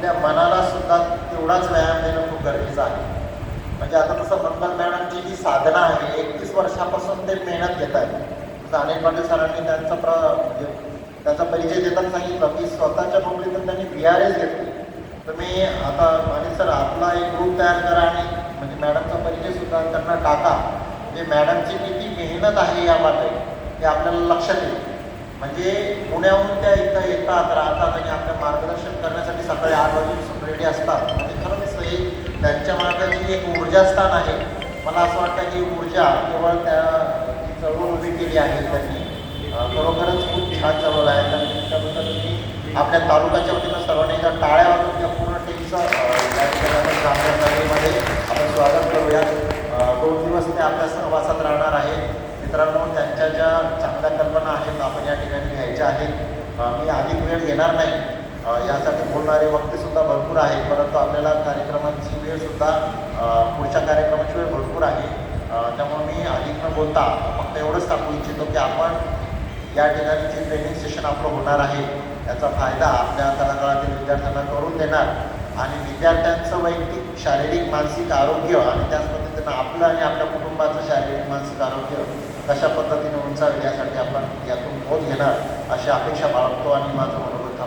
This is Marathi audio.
आपल्या मनाला सुद्धा तेवढाच व्यायाम देणं खूप गरजेचं आहे. म्हणजे आता तसं मंगल मॅडमची जी साधना आहे एकतीस वर्षापासून ते मेहनत घेत आहेत. अनेक अनिल पाटील सरांनी त्यांचा प्र म्हणजे त्याचा परिचय देताना सांगितलं की स्वतःच्या नोकरीतून त्यांनी बी आर एस घेतली. तर मी आता अनिल सर आपला एक ग्रुप तयार करा आणि म्हणजे मॅडमचा परिचय सुद्धा त्यांना टाका. म्हणजे मॅडमची किती मेहनत आहे या हे आपल्याला लक्षात येईल. म्हणजे पुण्याहून त्या इथं येतात राहतात आणि रेडी असतात. म्हणजे खरंच हे त्यांच्या मागे जी एक ऊर्जास्थान आहे. मला असं वाटतं की ऊर्जा केवळ त्या चळवळ उभी केली आहे त्यांनी खरोखरच खूप छान चळवळ आहे. तर त्याबद्दल मी आपल्या तालुक्याच्या वतीनं सर्वांनी एकदा टाळ्या वाजून त्या पूर्ण टीमचं या ठिकाणी आपण आपण स्वागत करूया दोन दिवस ते आपल्या सहवासात राहणार आहे. मित्रांनो त्यांच्या ज्या चांगल्या कल्पना आहेत आपण या ठिकाणी घ्यायच्या आहेत. मी अधिक वेळ घेणार नाही. यासाठी बोलणारे वक्तेसुद्धा भरपूर आहेत. परंतु आपल्याला कार्यक्रमाची वेळसुद्धा सुद्धा पुढच्या कार्यक्रमाची वेळ भरपूर आहे. त्यामुळे मी अधिक न बोलता फक्त एवढंच सांगू इच्छितो की आपण या ठिकाणी जे ट्रेनिंग सेशन आपलं होणार आहे. त्याचा फायदा आपल्या तळागाळातील विद्यार्थ्यांना करून देणार आणि विद्यार्थ्यांचं वैयक्तिक शारीरिक मानसिक आरोग्य आणि त्याच पद्धतीनं आपलं आणि आपल्या कुटुंबाचं शारीरिक मानसिक आरोग्य कशा पद्धतीने उंचावेल यासाठी आपण यातून बोध घेणार अशी अपेक्षा बाळगतो आणि माझं म्हणून